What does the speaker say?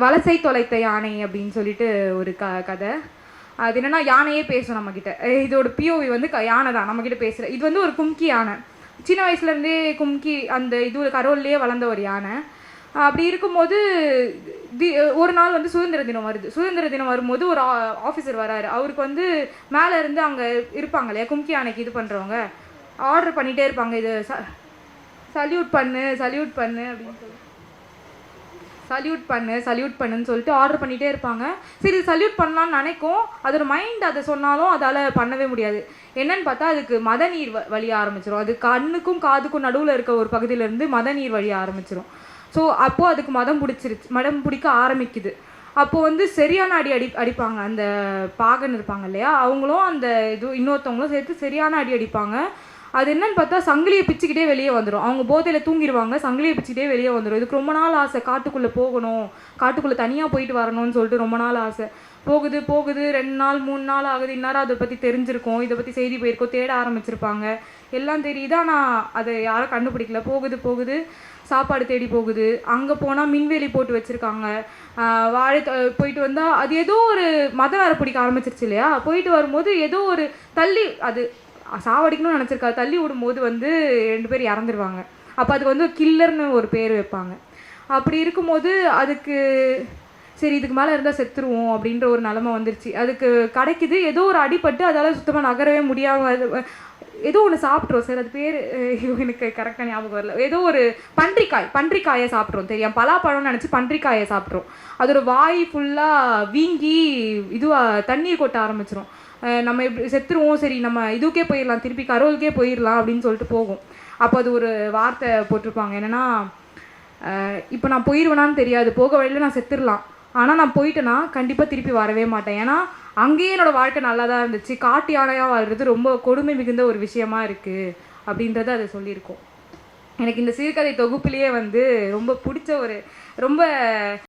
வலசை தொலைத்த யானை அப்படின்னு சொல்லிட்டு ஒரு க கதை. அது என்னன்னா யானையே பேசும் நம்மக்கிட்ட இதோட பிஓவி வந்து க யானை தான். நம்மக்கிட்ட பேசுகிற இது வந்து ஒரு கும்கி யானை. சின்ன வயசுலேருந்தே கும்கி அந்த இது கரோல்லையே வளர்ந்த ஒரு யானை. அப்படி இருக்கும்போது தி- ஒரு நாள் வந்து சுதந்திர தினம் வருது. சுதந்திர தினம் வரும்போது ஒரு ஆஃபீஸர் வராரு. அவருக்கு வந்து மேலே இருந்து அங்கே இருப்பாங்க இல்லையா? கும்கி யானைக்கு இது பண்ணுறவங்க ஆர்டர் பண்ணிகிட்டே இருப்பாங்க. இது சல்யூட் பண்ணு சல்யூட் பண்ணு அப்படின்னு சொல்லி. சல்யூட் பண்ணு சல்யூட் பண்ணுன்னு சொல்லிட்டு ஆர்டர் பண்ணிகிட்டே இருப்பாங்க. சரி சல்யூட் பண்ணலாம்னு நினைக்கும். அதோட மைண்ட் அதை சொன்னாலும் அதால் பண்ணவே முடியாது. என்னன்னு பார்த்தா அதுக்கு மத நீர் வ- வழிய ஆரம்பிச்சிடும் அது கண்ணுக்கும் காதுக்கும் நடுவில் இருக்க ஒரு பகுதியிலேருந்து மத நீர் வழிய ஆரம்பிச்சிடும் ஸோ அப்போது அதுக்கு மதம் பிடிச்சிருச்சு. மதம் பிடிக்க ஆரம்பிக்குது. அப்போது வந்து சரியான அடி அடி அடிப்பாங்க. அந்த பாகன் இருப்பாங்க இல்லையா? அவங்களும் அந்த இது இன்னொருத்தவங்களும் சேர்த்து சரியான அடி அடிப்பாங்க. அது என்னன்னு பார்த்தா சங்கிலியை பிச்சுக்கிட்டே வெளியே வந்துடும் அவங்க போதையில் தூங்கிடுவாங்க சங்கிலியை பிச்சுக்கிட்டே வெளியே வந்துடும் இதுக்கு ரொம்ப நாள் ஆசை. காட்டுக்குள்ளே போகணும். காட்டுக்குள்ளே தனியாக போயிட்டு வரணும்னு சொல்லிட்டு ரொம்ப நாள் ஆசை. போகுது போகுது. ரெண்டு நாள் மூணு நாள் ஆகுது. இந்நேரம் அதை பற்றி தெரிஞ்சிருக்கும். இதை பற்றி செய்தி போயிருக்கோம் தேட ஆரம்பிச்சிருப்பாங்க. எல்லாம் தெரியுது ஆனால் அதை யாரும் கண்டுபிடிக்கல. போகுது போகுது. சாப்பாடு தேடி போகுது. அங்கே போனால் மின்வேலி போட்டு வச்சுருக்காங்க. வாழை போயிட்டு வந்தால் அது ஏதோ ஒரு மத வேறு பிடிக்க ஆரம்பிச்சிருச்சு இல்லையா? போயிட்டு வரும்போது ஏதோ ஒரு தள்ளி அது சாவடிக்கணும்னு நினச்சிருக்கா தள்ளி விடும்போது வந்து ரெண்டு பேர் இறந்துருவாங்க. அப்போ அதுக்கு வந்து கில்லர்னு ஒரு பேர் வைப்பாங்க. அப்படி இருக்கும்போது அதுக்கு சரி இதுக்கு மேலே இருந்தால் செத்துருவோம் அப்படின்ற ஒரு நிலமை வந்துருச்சு. அதுக்கு கிடைக்குது. ஏதோ ஒரு அடிபட்டு அதால் சுத்தமாக நகரவே முடியாமல் ஏதோ ஒன்று சாப்பிட்றோம் சார். அது பேர் எனக்கு கரெக்டாக ஞாபகம் வரல. ஏதோ ஒரு பன்றிக்காய் பன்றிக்காயை சாப்பிட்றோம் தெரியும் பலாப்பழம்னு நினச்சி பன்றிக்காயை சாப்பிட்றோம் அதோட வாய் ஃபுல்லாக வீங்கி இதுவாக தண்ணீர் கொட்ட ஆரம்பிச்சிரும். நம்ம இப்படி செத்துருவோம் சரி நம்ம இதுக்கே போயிடலாம் திருப்பி கரோலுக்கே போயிடலாம் அப்படின்னு சொல்லிட்டு போகும். அப்போ அது ஒரு வார்த்தை போட்டிருப்பாங்க. என்னன்னா இப்போ நான் போயிடுவேனான்னு தெரியாது. போக வழியில் நான் செத்துடலாம் ஆனால் நான் போயிட்டேன்னா கண்டிப்பாக திருப்பி வரவே மாட்டேன். ஏன்னா அங்கேயே என்னோடய வாழ்க்கை நல்லா தான் இருந்துச்சு. காட்டு யானையாக வாழ்றது ரொம்ப கொடுமை மிகுந்த ஒரு விஷயமா இருக்குது அப்படின்றத அதை சொல்லியிருக்கோம். எனக்கு இந்த சிறுகதை தொகுப்புலேயே வந்து ரொம்ப பிடிச்ச ஒரு ரொம்ப